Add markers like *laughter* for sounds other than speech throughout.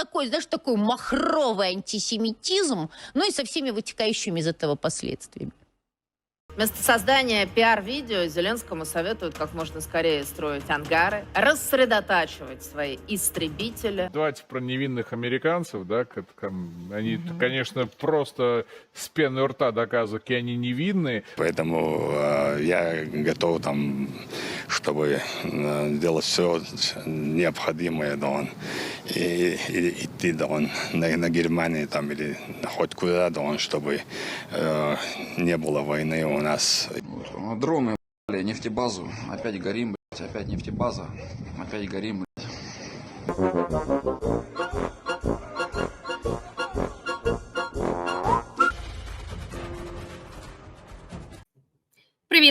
такой, знаешь, такой махровый антисемитизм, ну и со всеми вытекающими из этого последствиями. Вместо создания пиар-видео Зеленскому советуют как можно скорее строить ангары, рассредотачивать свои истребители. Давайте про невинных американцев, да, как там, они, Мгм. конечно, просто с пены у рта доказывают, какие они невинные. Поэтому э, я готов там, чтобы э, делать все необходимое, да, он, и, и идти, да, он, на, на Германию там или хоть куда, да, он, чтобы э, не было войны нас. Вот. Дроны, блядь, нефтебазу. Опять горим, блядь, опять нефтебаза. Опять горим, блядь.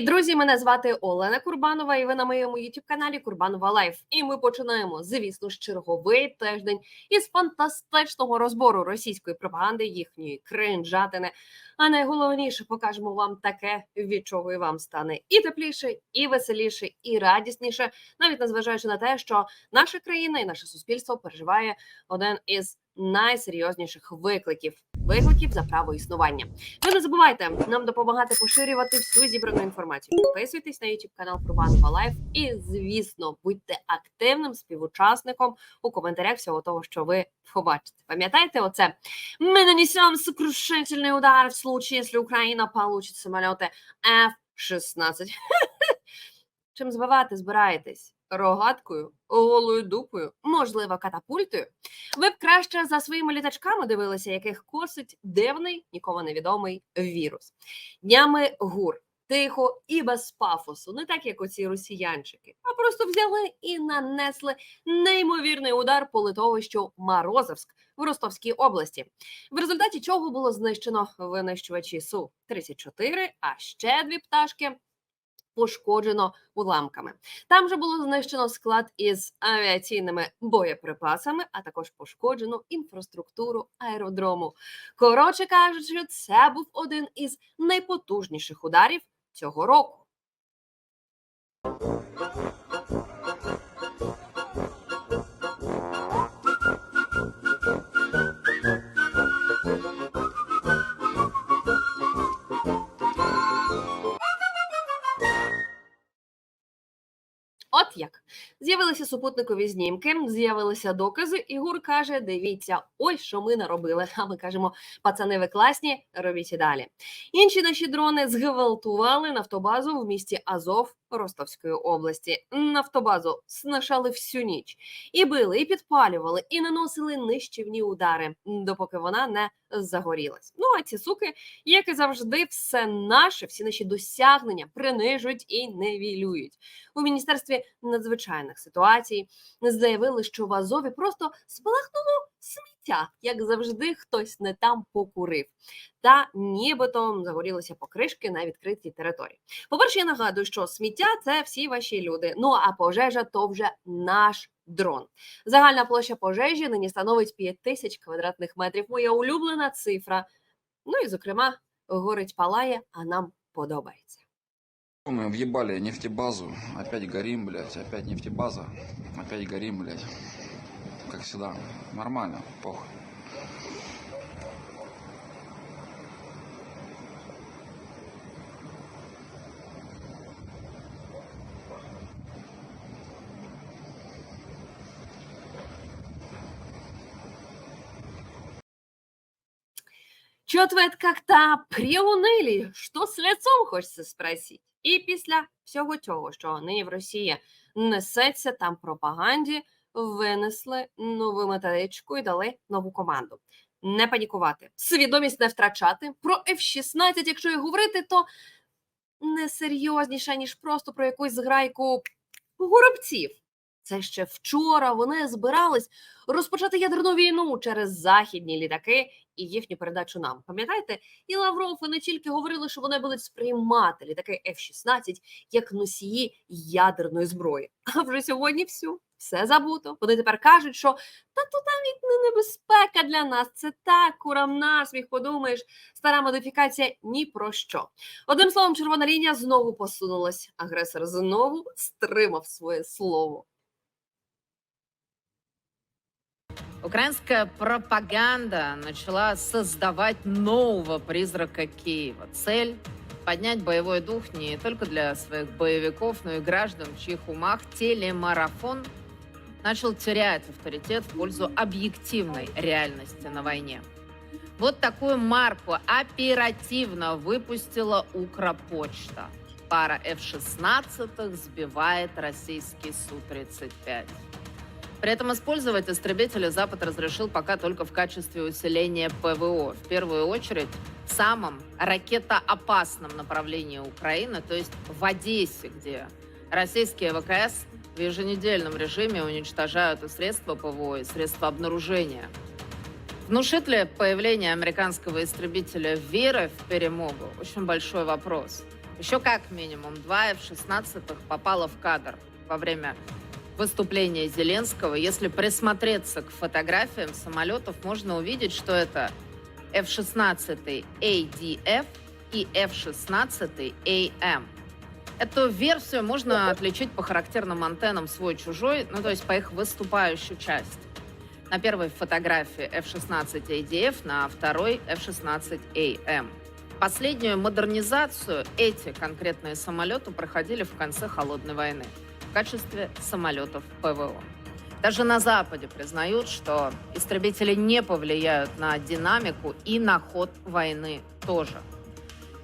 Друзі! Мене звати Олена Курбанова, і ви на моєму youtube каналі Курбанова Лайф. І ми починаємо, звісно ж, черговий тиждень із фантастичного розбору російської пропаганди, їхньої кринжатини. А найголовніше покажемо вам таке, від чого і вам стане і тепліше, і веселіше, і радісніше, навіть незважаючи на те, що наша країна і наше суспільство переживає один із найсерйозніших викликів викликів за право існування. Ви не забувайте нам допомагати поширювати всю зібрану інформацію. Підписуйтесь на YouTube канал Курбанова Лайф і, звісно, будьте активним співучасником у коментарях всього того, що ви побачите. Пам'ятаєте, оце ми нанесемо сокрушительний удар в случае, якщо Україна получить самоліти F-16. *laughs* Чим збивати збираєтесь? Рогаткою, голою дупою, можливо, катапультою. Ви б краще за своїми літачками дивилися, яких косить дивний, нікому невідомий вірус. Днями гур, тихо і без пафосу, не так як оці росіянчики, а просто взяли і нанесли неймовірний удар по литовищу Морозовськ в Ростовській області, в результаті чого було знищено винищувачі су 34 а ще дві пташки пошкоджено уламками. Там же було знищено склад із авіаційними боєприпасами, а також пошкоджено інфраструктуру аеродрому. Коротше кажучи, це був один із найпотужніших ударів цього року. Як з'явилися супутникові знімки, з'явилися докази. і Гур каже: Дивіться, ось що ми наробили. А ми кажемо, пацани, ви класні, робіть і далі. Інші наші дрони зґвалтували нафтобазу в місті Азов Ростовської області. Нафтобазу снашали всю ніч і били, і підпалювали, і наносили нищівні удари, допоки вона не загорілась. Ну а ці суки, як і завжди, все наше, всі наші досягнення принижують і невілюють. У міністерстві надзвичайних ситуацій заявили, що в Азові просто спалахнуло сміття, як завжди, хтось не там покурив. Та нібито загорілися покришки на відкритій території. По-перше, я нагадую, що сміття це всі ваші люди. Ну а пожежа то вже наш дрон. Загальна площа пожежі нині становить 5 тисяч квадратних метрів. Моя улюблена цифра. Ну і зокрема, горить палає, а нам подобається. Мы въебали нефтебазу. Опять горим, блядь. Опять нефтебаза. Опять горим, блядь Как всегда. Нормально, похуй. Чё-то вы это как-то приуныли? Що з лицом хочеться спросити? І після всього цього, що нині в Росії несеться там пропаганді, винесли нову методичку і дали нову команду. Не панікувати, свідомість не втрачати. Про F-16, якщо і говорити, то не серйозніше, ніж просто про якусь зграйку горобців. Це ще вчора вони збирались розпочати ядерну війну через західні літаки і їхню передачу нам. Пам'ятаєте? І Лавров і не тільки говорили, що вони будуть сприймати літаки F-16 як носії ядерної зброї. А вже сьогодні всю. Все забуто. Вони тепер кажуть, що та то навіть не небезпека для нас. Це так, курам насміх, подумаєш, стара модифікація ні про що. Одним словом, червона лінія знову посунулась. Агресор знову стримав своє слово. Украинская пропаганда начала создавать нового призрака Киева. Цель – поднять боевой дух не только для своих боевиков, но и граждан, в чьих умах телемарафон начал терять авторитет в пользу объективной реальности на войне. Вот такую марку оперативно выпустила Укрпочта. Пара F-16 сбивает российский Су-35. При этом использовать истребители Запад разрешил пока только в качестве усиления ПВО. В первую очередь в самом ракетоопасном направлении Украины, то есть в Одессе, где российские ВКС в еженедельном режиме уничтожают и средства ПВО, и средства обнаружения. Внушит ли появление американского истребителя веры в перемогу? Очень большой вопрос. Еще как минимум два F-16 попало в кадр во время выступления Зеленского. Если присмотреться к фотографиям самолетов, можно увидеть, что это F-16 ADF и F-16 AM. Эту версию можно отличить по характерным антеннам свой-чужой, ну то есть по их выступающей части. На первой фотографии F-16 ADF, на второй F-16 AM. Последнюю модернизацию эти конкретные самолеты проходили в конце Холодной войны в качестве самолетов ПВО. Даже на Западе признают, что истребители не повлияют на динамику и на ход войны тоже.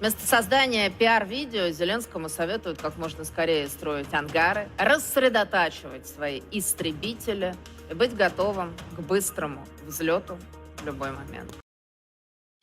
Вместо создания пиар-видео Зеленскому советуют как можно скорее строить ангары, рассредотачивать свои истребители и быть готовым к быстрому взлету в любой момент.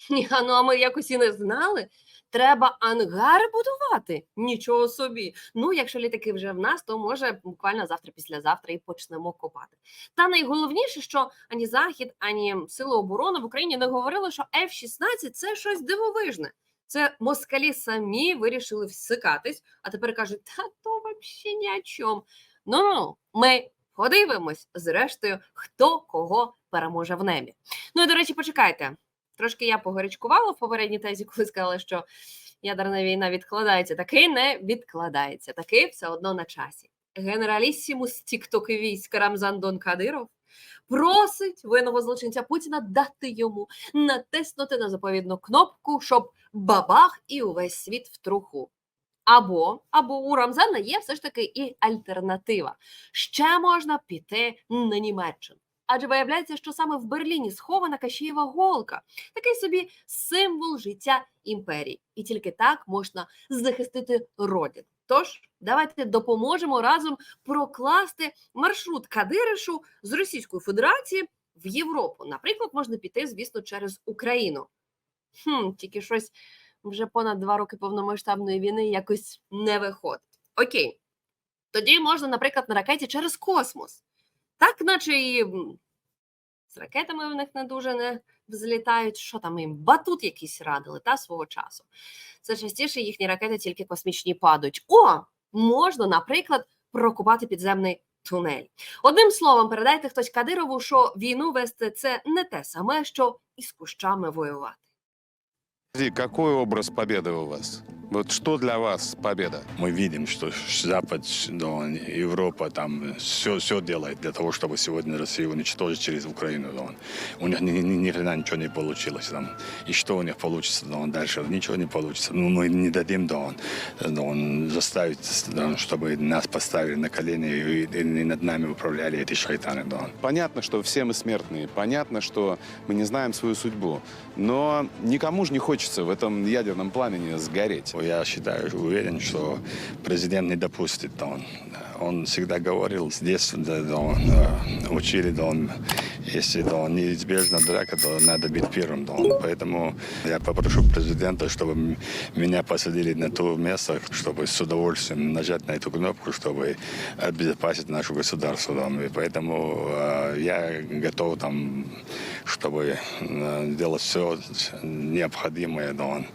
Ні, а ну а ми якось і не знали. Треба ангари будувати. Нічого собі. Ну, якщо літаки вже в нас, то може буквально завтра, післязавтра і почнемо копати. Та найголовніше, що ані Захід, ані Сили оборони в Україні не говорили, що F-16 це щось дивовижне. Це москалі самі вирішили всикатись, а тепер кажуть, та то взагалі ні о чому. Ну, ми подивимось, зрештою, хто кого переможе в небі. Ну і до речі, почекайте. Трошки я погорячкувала в попередній тезі, *laughs* коли сказала, що ядерна війна відкладається. Таки не відкладається, таки все одно на часі. Генералісімус тіктоки військ Рамзан Дон Кадиров просить винного злочинця Путіна дати йому натиснути на заповідну кнопку, щоб бабах і увесь світ в труху. Або, або у Рамзана є все ж таки і альтернатива. Ще можна піти на Німеччину. Адже виявляється, що саме в Берліні схована Кашієва голка, такий собі символ життя імперії, і тільки так можна захистити родину. Тож давайте допоможемо разом прокласти маршрут Кадиришу з Російської Федерації в Європу. Наприклад, можна піти, звісно, через Україну. Хм, тільки щось вже понад два роки повномасштабної війни якось не виходить. Окей, тоді можна, наприклад, на ракеті через космос. Так, наче і з ракетами в них не дуже не взлітають. Що там їм? Батут якийсь радили та свого часу. Це частіше їхні ракети тільки космічні падають. О, можна, наприклад, прокупати підземний тунель. Одним словом, передайте хтось Кадирову, що війну вести це не те саме, що із кущами воювати. Який образ побіди у вас? Вот что для вас победа? Мы видим, что Запад, да, Европа там все, все делает для того, чтобы сегодня Россию уничтожить через Украину. Да. У них ни, ни, ни хрена ничего не получилось. Там. И что у них получится да, дальше? Ничего не получится. Ну, мы не дадим да, он, да, он заставить, да, чтобы нас поставили на колени и, и над нами управляли эти шайтаны. Да. Понятно, что все мы смертные, понятно, что мы не знаем свою судьбу, но никому же не хочется в этом ядерном пламени сгореть. Я считаю, уверен, что президент не допустит. Да, он, всегда говорил с детства, да, он, э, учили, да, он, если да, он неизбежна драка, то надо быть первым. Да, он. Поэтому я попрошу президента, чтобы меня посадили на то место, чтобы с удовольствием нажать на эту кнопку, чтобы обезопасить наше государство. Да. И поэтому э, я готов там, чтобы э, делать все необходимое, да, он,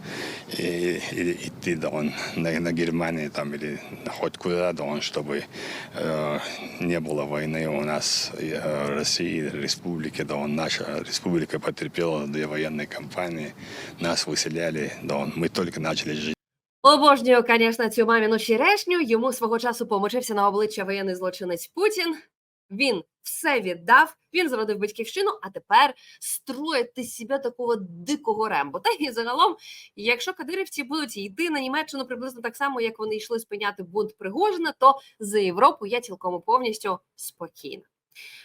и, и идти, да, он, на, на Германию там или хоть куда, да, он, чтобы э, не было войны у нас, э, России, республики, да, он, наша республика потерпела две военные кампании, нас выселяли, да, он, мы только начали жить. Обожнюю, звісно, цю маміну черешню. Йому свого часу помочився на обличчя воєнний злочинець Путін. Він все віддав, він зрадив батьківщину, а тепер строїть із себе такого дикого рембо. Та і загалом, якщо кадирівці будуть йти на Німеччину приблизно так само, як вони йшли спиняти бунт Пригожина, то за Європу я цілком повністю спокійна.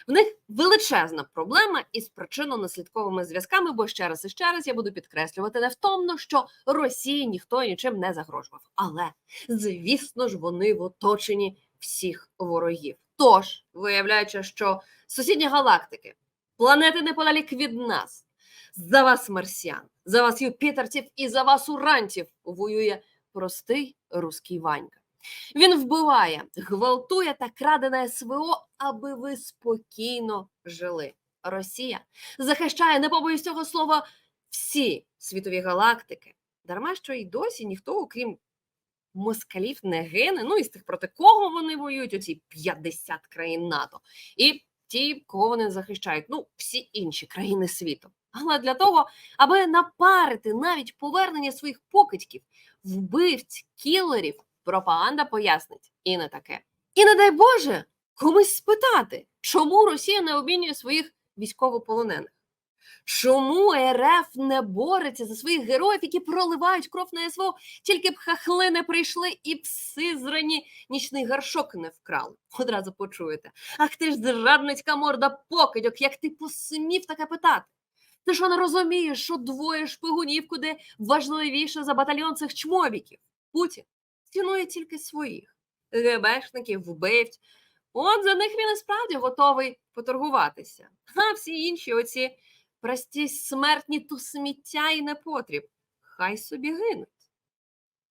В них величезна проблема із причинно-наслідковими зв'язками, бо ще раз і ще раз я буду підкреслювати невтомно, що Росії ніхто нічим не загрожував. Але звісно ж, вони в оточенні всіх ворогів. Тож, виявляючи, що сусідні галактики, планети неподалік від нас, за вас марсіан, за вас юпітерців і за вас уранців воює простий руський Ванька. Він вбиває, гвалтує та краде на СВО, аби ви спокійно жили. Росія захищає, не побоюсь цього слова, всі світові галактики. Дарма що й досі ніхто, окрім москалів, не гине. Ну і з тих, проти кого вони воюють, оці 50 країн НАТО. І ті, кого вони захищають, ну, всі інші країни світу. Але для того, аби напарити навіть повернення своїх покидьків, вбивць, кілерів, пропаганда пояснить і не таке. І не дай Боже комусь спитати, чому Росія не обмінює своїх військовополонених. Чому РФ не бореться за своїх героїв, які проливають кров на СВО, тільки б хахли не прийшли і пси зрані нічний гаршок не вкрали? Одразу почуєте. Ах ти ж зрадницька морда покидьок, як ти посмів таке питати? Ти що не розумієш, що двоє шпигунів куди важливіше за батальйон цих чмобіків? Путін цінує тільки своїх ГБшників, вбивць. От за них він і справді готовий поторгуватися. А всі інші оці прості смертні ту сміття і непотріб. Хай собі гинуть.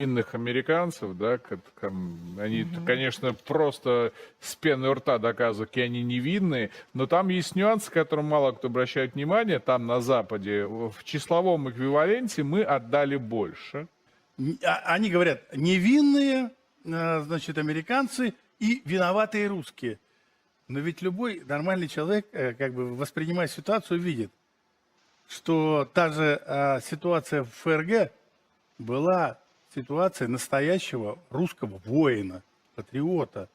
Иных американцев, да, ко- ком- они, Мгм. конечно, просто с пены у рта доказывают, какие они невинные, но там есть нюансы, которым мало кто обращает внимание. Там на Западе в числовом эквиваленте мы отдали больше. Н- а- Они говорят, невинные, э, значит, американцы и виноватые русские. Но ведь любой нормальный человек, э, как бы воспринимая ситуацию, видит, что та же а, ситуация в ФРГ была ситуация настоящего русского воина, патриота.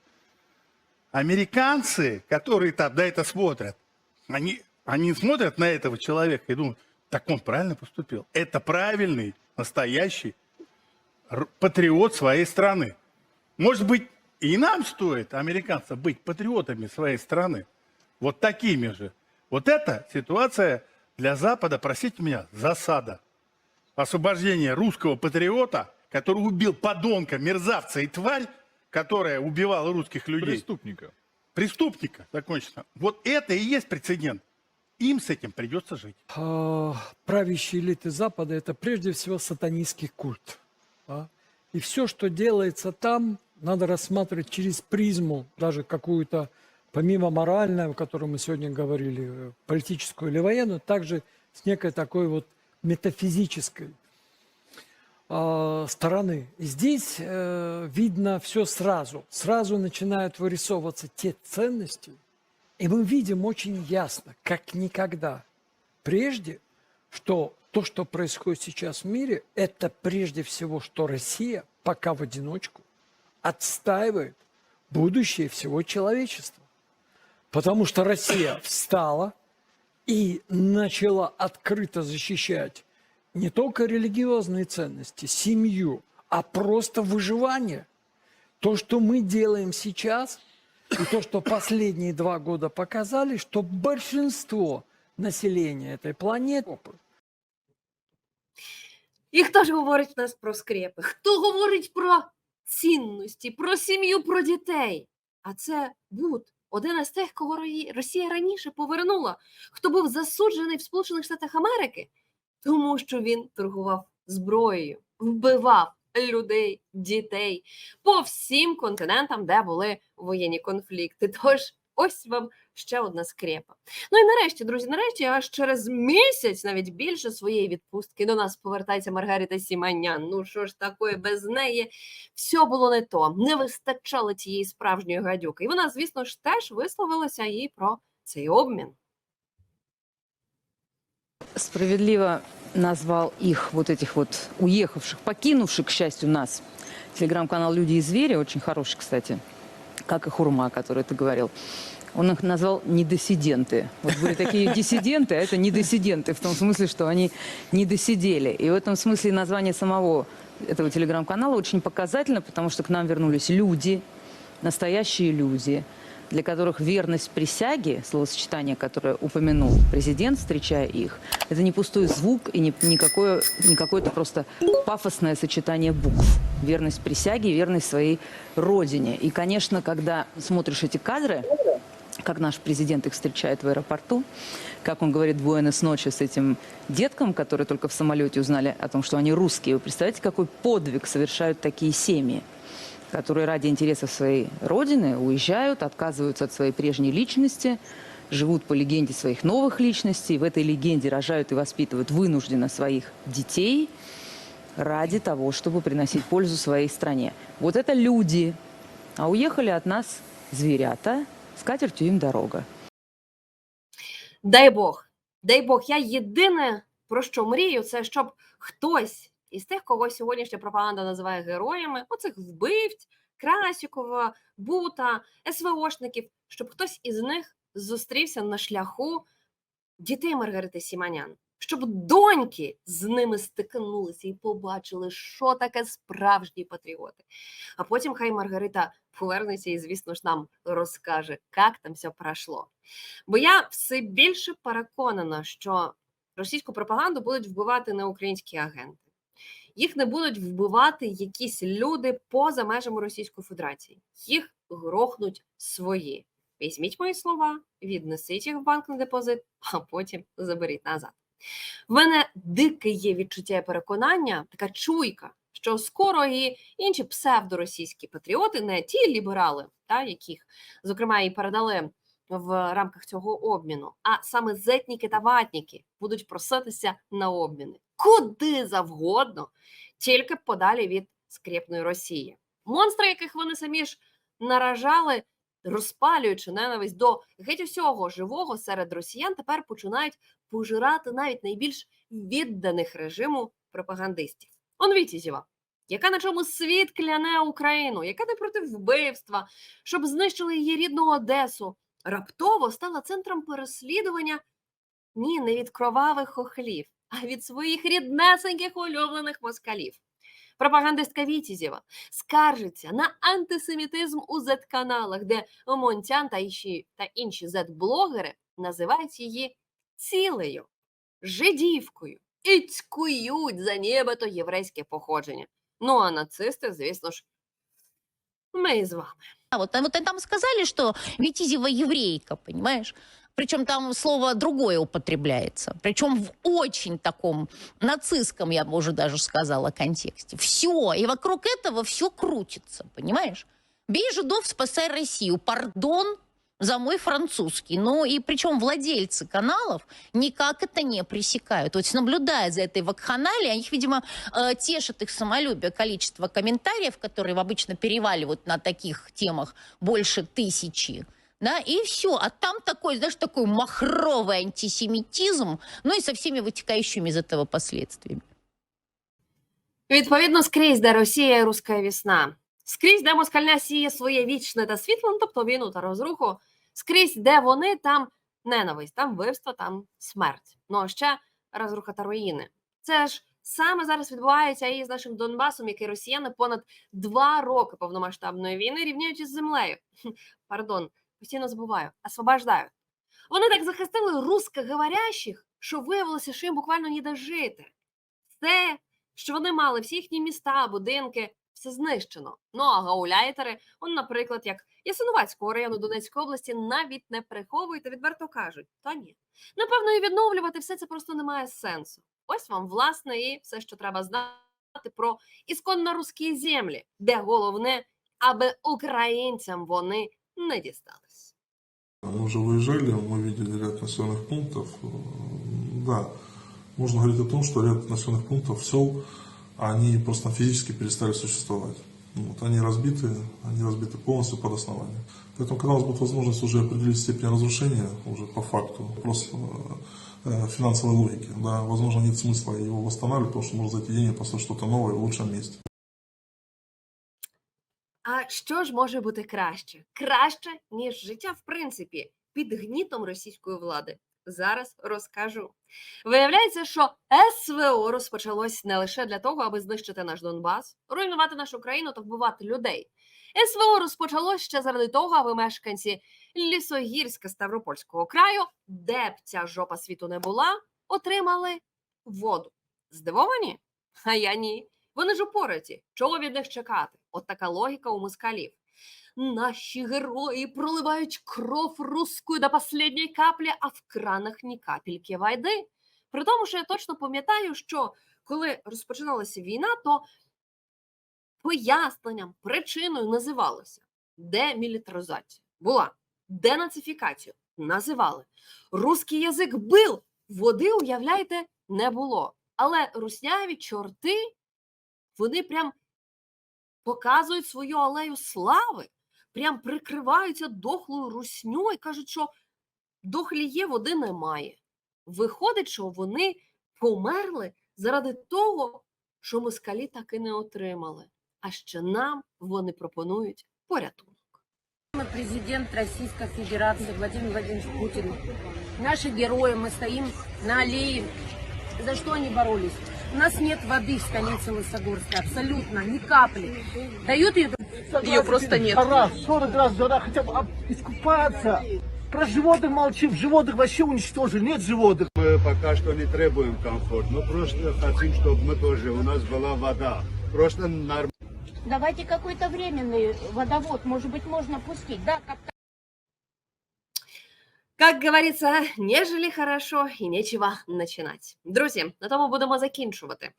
Американцы, которые там на это смотрят, они, они смотрят на этого человека и думают, так он правильно поступил. Это правильный, настоящий патриот своей страны. Может быть, и нам стоит, американцам, быть патриотами своей страны. Вот такими же. Вот эта ситуация для Запада, простите меня, засада. Освобождение русского патриота, который убил подонка, мерзавца и тварь, которая убивала русских людей Преступника. преступника, закончено. Вот это и есть прецедент. Им с этим придется жить. а, правящие элиты Запада это прежде всего сатанистский культ. да. И все, что делается там, надо рассматривать через призму, даже какую-то, помимо моральной, о которой мы сегодня говорили, э, политическую или военную, также с некой такой вот метафизической а, стороны. И здесь э, видно все сразу. Сразу начинают вырисовываться те ценности, и мы видим очень ясно, как никогда прежде, что то, что происходит сейчас в мире, это прежде всего, что Россия пока в одиночку отстаивает будущее всего человечества. Потому что Россия встала и начала открыто защищать не только религиозные ценности, семью, а просто выживание. То, что мы делаем сейчас, и то, что последние два года показали, что большинство населения этой планеты І хто ж говорить в нас про скрепи? Хто говорить про цінності, про сім'ю, про дітей? А це Буд, Один із тих, кого Росія раніше повернула, хто був засуджений в Сполучених Штатах Америки, тому що він торгував зброєю, вбивав людей, дітей по всім континентам, де були воєнні конфлікти. Тож ось вам ще одна скрепа. Ну і нарешті, друзі, нарешті, аж через місяць, навіть більше своєї відпустки, до нас повертається Маргарита Сіманян. Ну що ж такое, без неї все було не то, не вистачало тієї справжньої гадюки. І вона, звісно ж, теж висловилася і про цей обмін. справедливо назвал их, вот этих вот уехавших, покинувших, к счастью, нас. Телеграм-канал «Люди и звери», очень хороший, кстати, как и Хурма, который ты говорил. Он их назвал недиссиденты. Вот были такие *laughs* диссиденты, а это недиссиденты, в том смысле, что они не досидели. И в этом смысле название самого этого телеграм-канала очень показательно, потому что к нам вернулись люди, настоящие люди, для которых верность присяге, словосочетание, которое упомянул президент, встречая их, это не пустой звук и не, никакое, не какое-то просто пафосное сочетание букв. Верность присяге, верность своей родине. И, конечно, когда смотришь эти кадры, как наш президент их встречает в аэропорту, как он говорит «Буэнос ночи» с этим деткам, которые только в самолете узнали о том, что они русские. Вы представляете, какой подвиг совершают такие семьи, которые ради интересов своей родины уезжают, отказываются от своей прежней личности, живут по легенде своих новых личностей, в этой легенде рожают и воспитывают вынужденно своих детей ради того, чтобы приносить пользу своей стране. Вот это люди, а уехали от нас зверята, с їм дорога. Дай Бог, дай Бог, я єдине про що мрію, це щоб хтось із тих, кого сьогоднішня пропаганда називає героями, оцих вбивць, Красікова, Бута, СВОшників, щоб хтось із них зустрівся на шляху дітей Маргарити Сіманян, щоб доньки з ними стикнулися і побачили, що таке справжні патріоти. А потім хай Маргарита повернеться і, звісно ж, нам розкаже, як там все пройшло. Бо я все більше переконана, що російську пропаганду будуть вбивати не українські агенти. Їх не будуть вбивати якісь люди поза межами Російської Федерації. Їх грохнуть свої. Візьміть мої слова, віднесіть їх в банк на депозит, а потім заберіть назад. В мене дике є відчуття і переконання, така чуйка, що скоро і інші псевдоросійські патріоти, не ті ліберали, та, яких, зокрема, і передали в рамках цього обміну, а саме зетніки та ватніки будуть проситися на обміни куди завгодно, тільки подалі від скрєпної Росії. Монстри, яких вони самі ж наражали, розпалюючи ненависть до геть усього живого серед росіян, тепер починають пожирати навіть найбільш відданих режиму пропагандистів. Он Вітізєва, яка на чому світ кляне Україну, яка не проти вбивства, щоб знищили її рідну Одесу, раптово стала центром переслідування? Ні, не від кровавих хохлів, а від своїх ріднесеньких улюблених москалів. Пропагандистка Вітізєва скаржиться на антисемітизм у зет-каналах, де Монтян та інші, та інші зет-блогери називають її цілею, жидівкою і цькують за нібито єврейське походження. Ну а нацисти, звісно ж, ми із вами. А вот, а вот там сказали, что Витязева еврейка, понимаешь? Причем там слово другое употребляется. Причем в очень таком нацистском, я бы уже даже сказала, контексте. Все. И вокруг этого все крутится, понимаешь? Бей жидов, спасай Россию. Пардон за мой французский. Ну и причем владельцы каналов никак это не пресекают. Есть наблюдая за этой вакханалией, их, видимо, э, тешит их самолюбие, количество комментариев, которые обычно переваливают на таких темах больше тысячи. Да, и все. А там такой, знаешь, такой махровый антисемитизм, ну и со всеми вытекающими из этого последствиями. Відповідно, скрізь, де Росія і руська вісна, скрізь, де москальня сіє своє вічне та світло, ну, тобто війну та розруху, скрізь, де вони, там ненависть, там вбивство, там смерть. Ну а ще розруха та руїни. Це ж саме зараз відбувається і з нашим Донбасом, який росіяни понад два роки повномасштабної війни рівняють із землею. Хм, Пардон, постійно забуваю, освобождають. Вони так захистили русскоговорящих, що виявилося, що їм буквально ніде жити. Все, що вони мали, всі їхні міста, будинки, все знищено. Ну а гауляйтери, он, наприклад, як Ясиновацького району Донецької області, навіть не приховують та відверто кажуть: та ні, напевно, і відновлювати все це просто немає сенсу. Ось вам, власне, і все, що треба знати про ісконно русські землі, де головне, аби українцям вони не дістались. Мы уже выезжали, мы видели ряд населенных пунктов. Э, Да, можно говорить о том, что ряд населенных пунктов, сел, они просто физически перестали существовать. Ну, Вот, они разбиты, они разбиты полностью под основание. Поэтому, когда у нас будет возможность уже определить степень разрушения, уже по факту, вопрос э, э, финансовой логики, да, возможно, нет смысла его восстанавливать, потому что может за эти деньги построить что-то новое в лучшем месте. А що ж може бути краще? Краще, ніж життя, в принципі, під гнітом російської влади. Зараз розкажу. Виявляється, що СВО розпочалось не лише для того, аби знищити наш Донбас, руйнувати нашу країну та вбивати людей. СВО розпочалось ще заради того, аби мешканці Лісогірська Ставропольського краю, де б ця жопа світу не була, отримали воду. Здивовані? А я ні. Вони ж упораті. Чого від них чекати? От така логіка у москалів. Наші герої проливають кров русскую до последньої каплі, а в кранах ні капельки води. При тому, що я точно пам'ятаю, що коли розпочиналася війна, то поясненням, причиною називалося демілітаризація. Була денацифікацію називали. Руський язик бил, води, уявляєте, не було. Але русняві чорти, вони прям показують свою алею слави, прям прикриваються дохлою русню і кажуть, що дохлі є, води немає. Виходить, що вони померли заради того, що москалі так і не отримали. А ще нам вони пропонують порятунок. Президент Российской Федерации Владимир Владимирович Путин. Наши герои, мы стоим на аллее. За что они боролись? У нас нет воды в столице Лысогорска, абсолютно, ни капли. Дают ее... Ее просто нет. Раз, 40 раз жара, хотя бы об- искупаться. Про животных молчим, животных вообще уничтожили, нет животных. Мы пока что не требуем комфорт, мы просто хотим, чтобы мы тоже, у нас была вода. Просто нормально. Давайте какой-то временный водовод, может быть, можно пустить, да? Как Как говориться, нежели хорошо і нечего начинать. Друзі, на тому будемо закінчувати.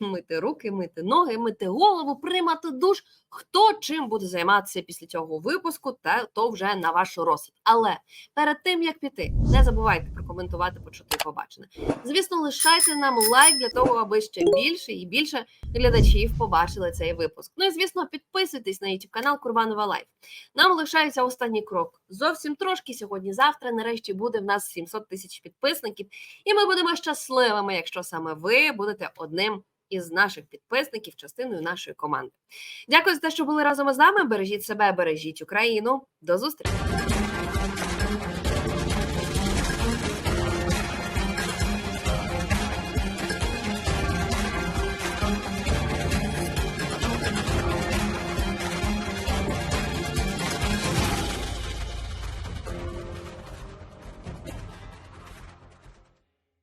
Мити руки, мити ноги, мити голову, приймати душ. Хто чим буде займатися після цього випуску, та то вже на ваш розсуд. Але перед тим як піти, не забувайте прокоментувати, почути і побачене. Звісно, лишайте нам лайк для того, аби ще більше і більше глядачів побачили цей випуск. Ну і звісно, підписуйтесь на YouTube канал Курбанова Лайф. Нам лишається останній крок. Зовсім трошки сьогодні-завтра. Нарешті буде в нас 700 тисяч підписників, і ми будемо щасливими, якщо саме ви будете одним із наших підписників, частиною нашої команди. Дякую за те, що були разом із нами. Бережіть себе, бережіть Україну. До зустрічі!